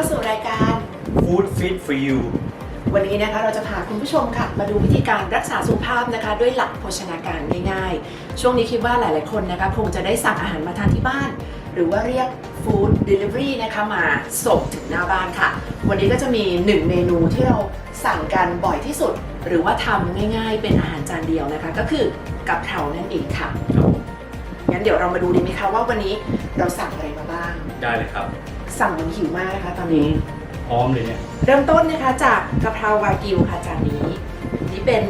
าสู่รายการ Food Fit for You วันนี้นะคะเราจะพาคุณผู้ชมค่ะ มาดูวิธีการรักษาสุขภาพนะคะ ด้วยหลักโภชนาการง่ายๆ ช่วงนี้คิดว่าหลายๆคนนะคะ คงจะได้สั่งอาหารมาทานที่บ้าน หรือว่าเรียก Food Delivery นะคะมาส่งถึงหน้าบ้านค่ะ วันนี้ก็จะมี 1 เมนูที่เราสั่งกันบ่อยที่สุด หรือว่าทำง่ายๆ เป็นอาหารจานเดียวนะคะ ก็คือกะเพรานั่นเองค่ะครับผม งั้นเดี๋ยวเรามาดูดีไหมคะว่าวันนี้เราสั่งอะไรมาบ้าง ได้เลยครับ สั่งเหมันหิวมากนะคะตอนนี้ พร้อมเลยเนี่ย เริ่มต้นนะคะจากกะเพราวากิวค่ะจานนี้ นี่เป็น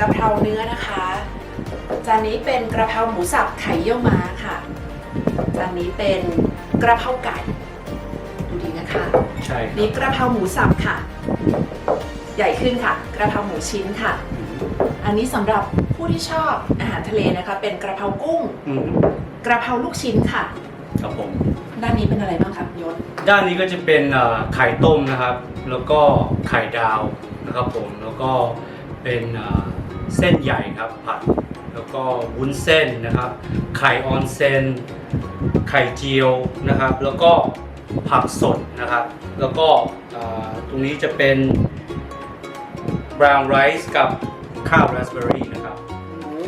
กะเพราเนื้อนะคะจานนี้เป็นกระเพราหมูสับไข่เยี่ยวม้าค่ะจานนี้เป็นกระเพราไก่ดูดีนะคะใช่ครันี่บกระเพราหมูสับค่ะ ใหญ่ขึ้นค่ะ กระเพราหมูชิ้นค่ะ อันนี้สำหรับ ผู้ที่ชอบอาหารทะเลนะคะ เป็นกระเพรากุ้ง อืมกระเพราลูกชิ้นค่ะ ครับผม ด้านนี้เป็นอะไรบ้างครับยศด้านนี้ก็จะเป็นเอ่อไข่ต้มนะครับ แล้วก็ไข่ดาวนะครับผม แล้วก็เป็นเอ่อเส้นใหญ่ครับผัด แล้วก็วุ้นเส้นนะครับ ไข่ออนเซน ไข่เจียวนะครับ แล้วก็ผักสดนะครับ แล้วก็เอ่อตรงนี้จะเป็น brown rice กับข้าวราสเบอร์รี่นะครับ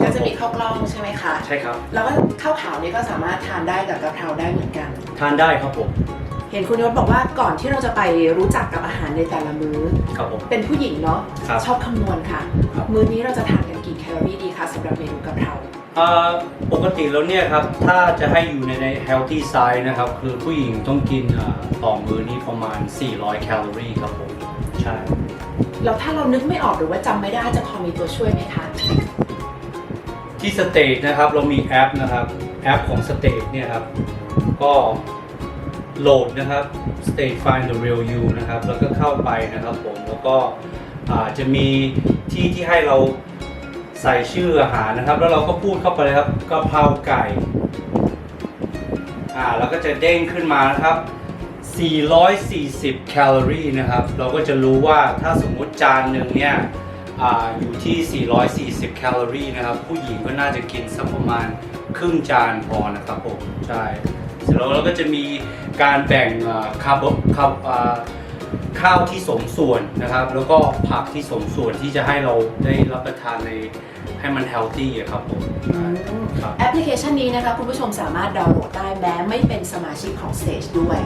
ก็จะมีข้าวกล้องใช่ไหมคะใช่ครับ แล้วก็ข้าวขาวนี่ก็สามารถทานได้กับกะเพราได้เหมือนกัน ทานได้ครับผมเห็นคุณยศบอกว่าก่อนที่เราจะไปรู้จักกับอาหารในแต่ละมื้อ ครับผม เป็นผู้หญิงเนาะครับชอบคำนวณค่ะ ครับ มื้อนี้เราจะทานกันกี่แคลอรี่ดีคะสำหรับเมนูกะเพราเอ่อปกติแล้วเนี่ยครับ ถ้าจะให้อยู่ในใน healthy side นะครับ คือผู้หญิงต้องกินเอ่อต่อมื้อนี้ประมาณ 400 แคลอรี่ครับผม ใช่ แล้วถ้าเรานึกไม่ออกหรือว่าจำไม่ได้จะพอมีตัวช่วยไหมคะ ที่สเตทนะครับเรามีแอปนะครับแอปของสเตทเนี่ยครับก็โหลดนะครับ State Find the Real You นะครับ แล้วก็เข้าไปนะครับผม แล้วก็จะมีที่ที่ให้เราใส่ชื่ออาหารนะครับ แล้วเราก็พูดเข้าไปเลยครับกะเพราไก่อ่าแล้วก็จะเด้งขึ้นมานะครับ 440 แคลอรี่นะครับ เราก็จะรู้ว่าถ้าสมมติจานหนึ่งเนี่ย อ่าอยู่ที่ 440 แคลอรี่นะครับ ผู้หญิงก็น่าจะกินสักประมาณครึ่งจานพอนะครับผม ใช่ เสร็จแล้วเราก็จะมีการแบ่งคาร์บคาร์บข้าวที่สมส่วนนะครับ แล้วก็ผักที่สมส่วนที่จะให้เราได้รับประทานในให้มันเฮลตี้อะครับผมครับแอปพลิเคชันนี้นะคะ คุณผู้ชมสามารถดาวน์โหลดได้แม้ไม่เป็นสมาชิกของ Stage ด้วย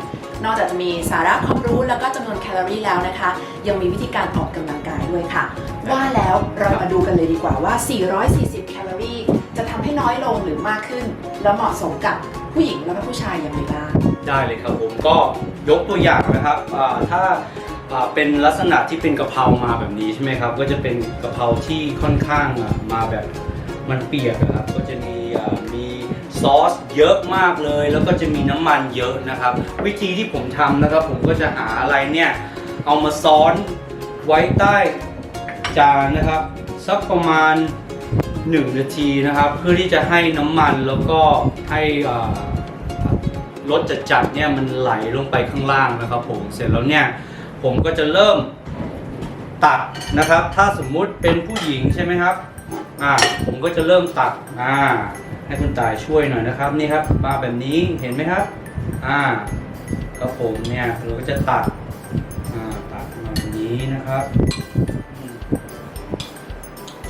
นอกจากจะมีสาระความรู้แล้วก็จำนวนแคลอรี่แล้วนะคะ ยังมีวิธีการออกกำลังกายด้วยค่ะ ว่าแล้วเรามาดูกันเลยดีกว่าว่า 440 แคลอรี่จะทำให้น้อยลงหรือมากขึ้น แล้วเหมาะสมกับผู้หญิงแล้วก็ผู้ชายอย่างไรบ้าง ได้เลยครับผมก็ยกตัวอย่างนะครับอ่าถ้าอ่าเป็นลักษณะที่เป็นกะเพรามาแบบนี้ใช่ไหมครับ ก็จะเป็นกะเพราที่ค่อนข้างอะมาแบบมันเปียกนะครับก็จะมีอ่ามี ซอสเยอะมากเลย แล้วก็จะมีน้ำมันเยอะนะครับ วิธีที่ผมทำนะครับ ผมก็จะหาอะไรเนี่ย เอามาซ้อนไว้ใต้จานนะครับ สักประมาณ 1 นาทีนะครับ เพื่อที่จะให้น้ำมันแล้วก็ให้รสจัดๆเนี่ยมันไหลลงไปข้างล่างนะครับ ผมเสร็จแล้วเนี่ยผมก็จะเริ่มตักนะครับ ถ้าสมมุติเป็นผู้หญิงใช่ไหมครับอ่าผมก็จะเริ่มตักอ่า ให้คุณตายช่วยหน่อยนะครับ นี่ครับมาแบบนี้เห็นไหมครับ อ่า ก็ผมเนี่ยเราก็จะตักอ่า ตักมาแบบนี้นะครับ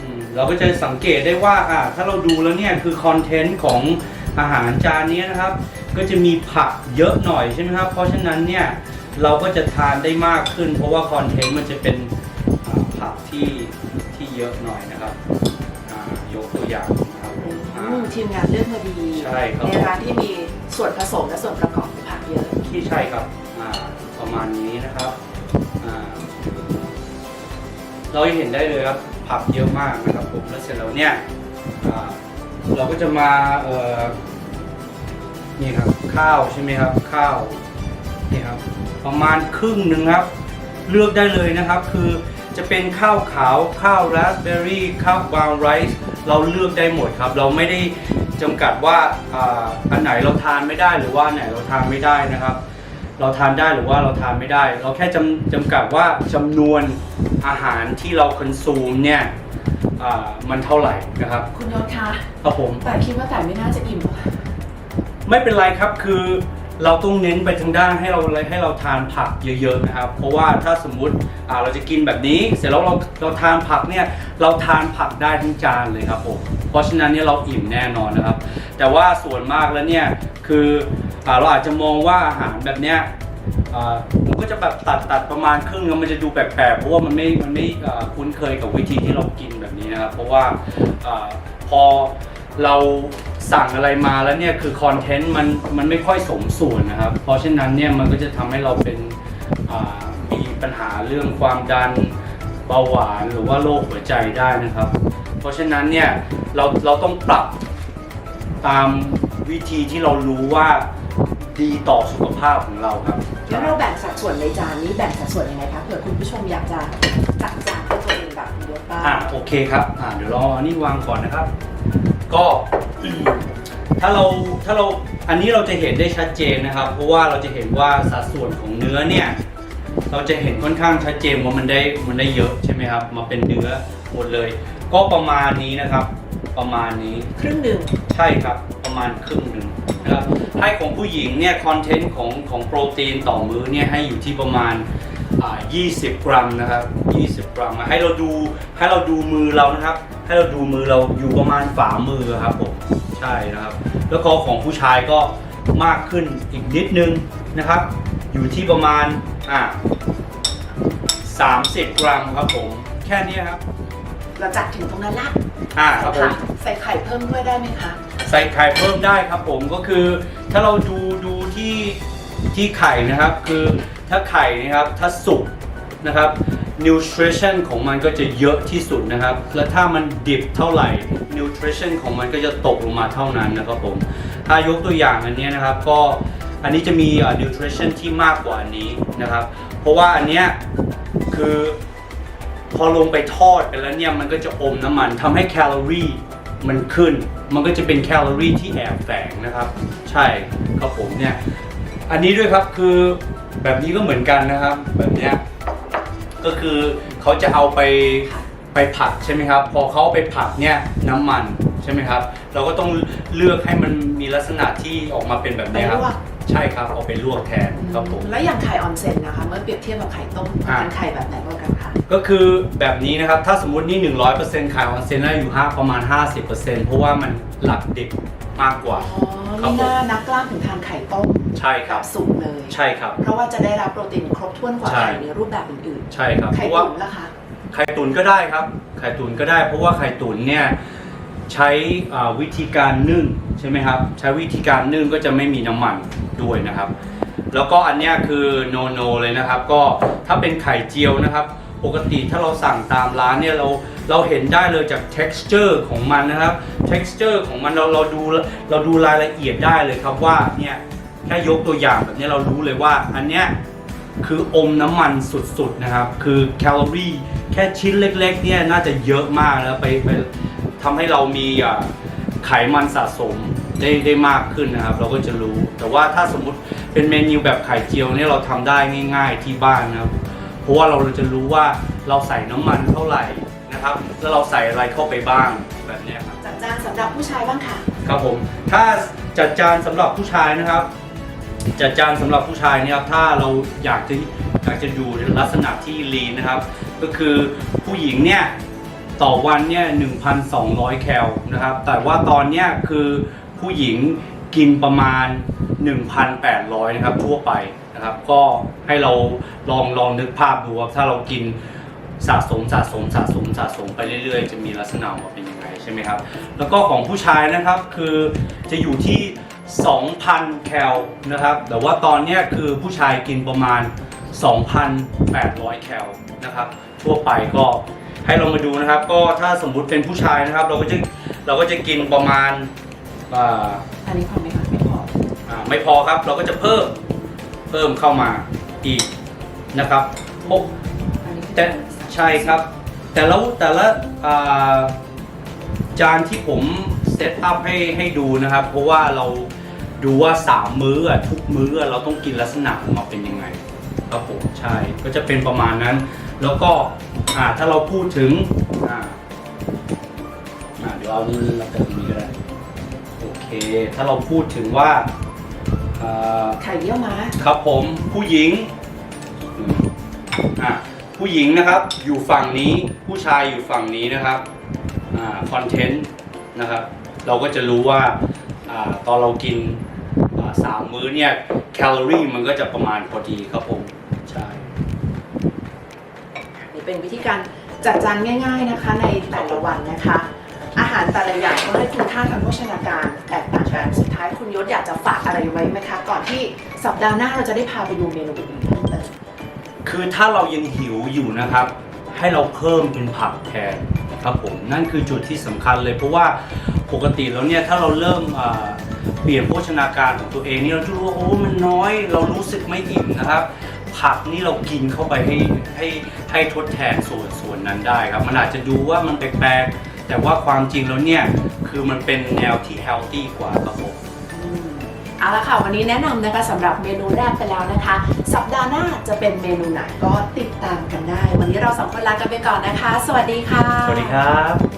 อืมเราก็จะสังเกตได้ว่าอ่าถ้าเราดูแล้วเนี่ยคือคอนเทนต์ของอาหารจานนี้นะครับ ก็จะมีผักเยอะหน่อยใช่ไหมครับ เพราะฉะนั้นเนี่ยเราก็จะทานได้มากขึ้น เพราะว่าคอนเทนต์มันจะเป็นผักที่ที่เยอะหน่อยนะครับอ่ายกตัวอย่าง ทีมงานเลือกมาดีใช่ครับในร้านที่มีส่วนผสมและส่วนประกอบของผักเยอะ ที่ใช่ครับอ่าประมาณนี้นะครับอ่าเราจะเห็นได้เลยครับผักเยอะมากนะครับผมแล้วเสร็จแล้วเนี่ยอ่าเราก็จะมาเอ่อนี่ครับข้าวใช่ไหมครับข้าวนี่ครับประมาณครึ่งหนึ่งครับ เลือกได้เลยนะครับ คือจะเป็นข้าวขาวข้าวราสเบอร์รี่ข้าวบราวน์ไรซ์ เราเลือกได้หมดครับ เราไม่ได้จำกัดว่าอ่าอันไหนเราทานไม่ได้หรือว่าอันไหนเราทานไม่ได้นะครับ เราทานได้หรือว่าเราทานไม่ได้ เราแค่จำจำกัดว่าจำนวนอาหารที่เราคอนซูมเนี่ยอ่ามันเท่าไหร่นะครับ คุณยศคะครับผมแต่คิดว่าแต่ไม่น่าจะอิ่มหรอกค่ะไม่เป็นไรครับคือ เราต้องเน้นไปทางด้านให้เราให้เราทานผักเยอะๆนะครับ เพราะว่าถ้าสมมุติเราจะกินแบบนี้ เสร็จแล้วเราเราทานผักเนี่ยเราทานผักได้ทั้งจานเลยครับผมเพราะฉะนั้นเนี่ยเราอิ่มแน่นอนนะครับ แต่ว่าส่วนมากแล้วเนี่ยคืออเราอาจจะมองว่าอาหารแบบเนี้ยผมก็จะแบบตัดตัดประมาณครึ่งแล้วมันจะดูแปลกๆเพราะว่ามันไม่มันไม่คุ้นเคยกับวิธีที่เรากินแบบนี้นะครับ เพราะว่าอาพอ เราสั่งอะไรมาแล้วเนี่ยคือคอนเทนต์มันมันไม่ค่อยสมส่วนนะครับ เพราะฉะนั้นเนี่ยมันก็จะทำให้เราเป็นอ่ามีปัญหาเรื่องความดันเบาหวานหรือว่าโรคหัวใจได้นะครับ เพราะฉะนั้นเนี่ยเราเราต้องปรับตามวิธีที่เรารู้ว่าดีต่อสุขภาพของเราครับแล้วเราแบ่งสัดส่วนในจานนี้แบ่งสัดส่วนยังไงคะเผื่อคุณผู้ชมอยากจะจัดจานด้วยตัวเองแบบคุณยศบ้างอะโอเคครับอะเดี๋ยวเราเอาอันนี้วางก่อนนะครับ ก็ถ้าเราถ้าเราอันนี้เราจะเห็นได้ชัดเจนนะครับ เพราะว่าเราจะเห็นว่าสัดส่วนของเนื้อเนี่ยเราจะเห็นค่อนข้างชัดเจนว่ามันได้มันได้เยอะใช่ไหมครับ มาเป็นเนื้อหมดเลย ก็ประมาณนี้นะครับ ประมาณนี้ครึ่งหนึ่งใช่ครับประมาณครึ่งหนึ่งนะครับให้ของผู้หญิงเนี่ยคอนเทนต์ของของโปรตีนต่อมื้อเนี่ยให้อยู่ที่ประมาณ อ่า20 กรัมนะครับ 20 กรัมให้เราดูให้เราดูมือเรานะครับ ให้เราดูมือเราอยู่ประมาณฝ่ามือครับผมใช่นะครับ แล้วก็ของผู้ชายก็มากขึ้นอีกนิดนึงนะครับ อยู่ที่ประมาณอ่า30 กรัมครับผมแค่นี้ครับเราจัดถึงตรงนั้นละอ่าครับผมใส่ไข่เพิ่มด้วยได้ไหมคะใส่ไข่เพิ่มได้ครับผมก็คือถ้าเราดูดูที่ที่ไข่นะครับคือ ถ้าไข่นะครับถ้าสุกนะครับ nutrition ของมันก็จะเยอะที่สุดนะครับ และถ้ามันดิบเท่าไหร่ nutrition ของมันก็จะตกลงมาเท่านั้นนะครับผม ถ้ายกตัวอย่างอันนี้นะครับก็อันนี้จะมีอ่า nutrition ที่มากกว่าอันนี้นะครับ เพราะว่าอันเนี้ยคือพอลงไปทอดไปแล้วเนี่ยมันก็จะอมน้ำมันทำให้แคลอรี่มันขึ้น มันก็จะเป็นแคลอรี่ที่แอบแฝงนะครับ ใช่ครับผมเนี่ยอันนี้ด้วยครับคือ แบบนี้ก็เหมือนกันนะครับ แบบเนี้ยก็คือเขาจะเอาไปไปผัดใช่ไหมครับ พอเขาเอาไปผัดเนี่ยน้ำมันใช่ไหมครับ เราก็ต้องเลือกให้มันมีลักษณะที่ออกมาเป็นแบบนี้ครับ ไปลวก ใช่ครับเอาไปลวกแทนครับผม แล้วอย่างไข่ออนเซ็นนะคะ เมื่อเปรียบเทียบกับไข่ต้มอ่า เป็นไข่แบบไหนบ้างกันคะก็คือแบบนี้นะครับ ถ้าสมมตินี่ 100%ขายออนเซ็นน่าอยู่ห้าประมาณ 50%เพราะว่ามันหลักดิบ มากกว่า อ๋อครับนี่ผม น่านักกล้ามถึงทานไข่ต้มใช่คแบรับบสุกเลย ใช่ครับ เพราะว่าจะได้รับโปรตีนครบถ้วนกว่าใช่ ไข่ในรูปแบบอื่นใช่ครับๆ เพไข่ราะว่า ตุ๋นล่ะคะ ไข่ตุ๋นก็ได้ครับ ไข่ตุ๋นก็ได้ เพราะว่าไข่ตุ๋นเนี่ยใช้อ่าวิธีการนึ่งใช่ไหมครับ ใช้วิธีการนึ่งก็จะไม่มีน้ำมันด้วยนะครับ แล้วก็อันเนี้ยคือโนโนเลยนะครับ ก็ถ้าเป็นไข่เจียวนะครับ ปกติถ้าเราสั่งตามร้านเนี่ยเราเราเห็นได้เลยจาก texture ของมันนะครับ texture ของมันเราเราดูเราดูรายละเอียดได้เลยครับว่าเนี่ยแค่ยกตัวอย่างแบบนี้เรารู้เลยว่าอันเนี้ยคืออมน้ำมันสุดๆนะครับ คือแคลอรี่แค่ชิ้นเล็กๆเนี่ยน่าจะเยอะมากแล้วไปไปทำให้เรามีอ่าไขมันสะสมได้ได้มากขึ้นนะครับ เราก็จะรู้ แต่ว่าถ้าสมมุติเป็นเมนูแบบไข่เจียวเนี่ยเราทำได้ง่าย ๆที่บ้านนะครับ เพราะว่าเราจะรู้ว่าเราใส่น้ำมันเท่าไหร่นะครับแล้วเราใส่อะไรเข้าไปบ้างแบบเนี้ยครับจัดจานสำหรับผู้ชายบ้างค่ะ ครับผมถ้าจัดจานสำหรับผู้ชายนะครับ จัดจานสำหรับผู้ชายเนี่ยครับถ้าเราอยากจะอยากจะดูในลักษณะที่ลีนนะครับ ก็คือผู้หญิงเนี่ยต่อวันเนี่ย 1,200 แคลนะครับ แต่ว่าตอนเนี้ยคือผู้หญิงกินประมาณ 1,800 นะครับทั่วไป นะครับ ก็ให้เราลองลองนึกภาพดูว่าถ้าเรากินสะสมสะสมสะสมสะสมไปเรื่อยๆ จะมีลักษณะออกมาเป็นยังไงใช่ไหมครับ แล้วก็ของผู้ชายนะครับคือจะอยู่ที่ 2,000 แคลนะครับ แต่ว่าตอนเนี้ยคือผู้ชายกินประมาณ 2,800 แคลนะครับ ทั่วไปก็ให้เรามาดูนะครับ ก็ถ้าสมมุติเป็นผู้ชายนะครับ เราก็จะเราก็จะกินประมาณอ่าอันนี้พอไหมคะไม่พออ่าไม่พอครับ เราก็จะเพิ่ม เพิ่มเข้ามาอีกนะครับพวกอันนี้แต่ใช่ครับ แต่แล้วแต่ละจานที่ผมเซตอัพให้ให้ดูนะครับ เพราะว่าเราดูว่าสามมื้อทุกมื้อเราต้องกินลักษณะออกมาเป็นยังไงครับผมใช่ก็จะเป็นประมาณนั้น แล้วก็ถ้าเราพูดถึงเดี๋ยวเอานี่เราเติมนี้ก็ได้โอเค ถ้าเราพูดถึงว่า ออ่าไข่เยี่ยวม้าครับผมผู้หญิงอืมอะผู้หญิงนะครับอยู่ฝั่งนี้ผู้ชายอยู่ฝั่งนี้นะครับอ่าคอนเทนต์นะครับ เราก็จะรู้ว่าอ่าตอนเรากินอ่าสามมื้อเนี่ยแคลอรี่มันก็จะประมาณพอดีครับผมใช่ นี่เป็นวิธีการจัดจานง่าย ๆนะคะ ในแต่ละวันนะคะ อาหารแต่ละอย่างก็ให้คุณค่าทางโภชนาการแตกต่างกันสุดท้ายคุณยศอยากจะฝากอะไรไว้ไหมคะ ก่อนที่สัปดาห์หน้าเราจะได้พาไปดูเมนูอื่นๆเพิ่มเติมคือถ้าเรายังหิวอยู่นะครับ ให้เราเพิ่มเป็นผักแทนครับผมนั่นคือจุดที่สำคัญเลย เพราะว่าปกติแล้วเนี่ยถ้าเราเริ่มอ่าเปลี่ยนโภชนาการของตัวเองนี่เราจะรู้ว่าโอ้มันน้อย เรารู้สึกไม่อิ่มนะครับ ผักนี่เรากินเข้าไปให้ให้ให้ทดแทนส่วนส่วนนั้นได้ครับ มันอาจจะดูว่ามันแปลกๆ แต่ว่าความจริงแล้วเนี่ย คือมันเป็นแนวที่ healthy กว่าครับผมอืมเอาละค่ะ วันนี้แนะนำนะคะสำหรับเมนูแรกไปแล้วนะคะ สัปดาห์หน้าจะเป็นเมนูไหนก็ติดตามกันได้ วันนี้เราสองคนลากันไปก่อนนะคะ สวัสดีค่ะ สวัสดีครับ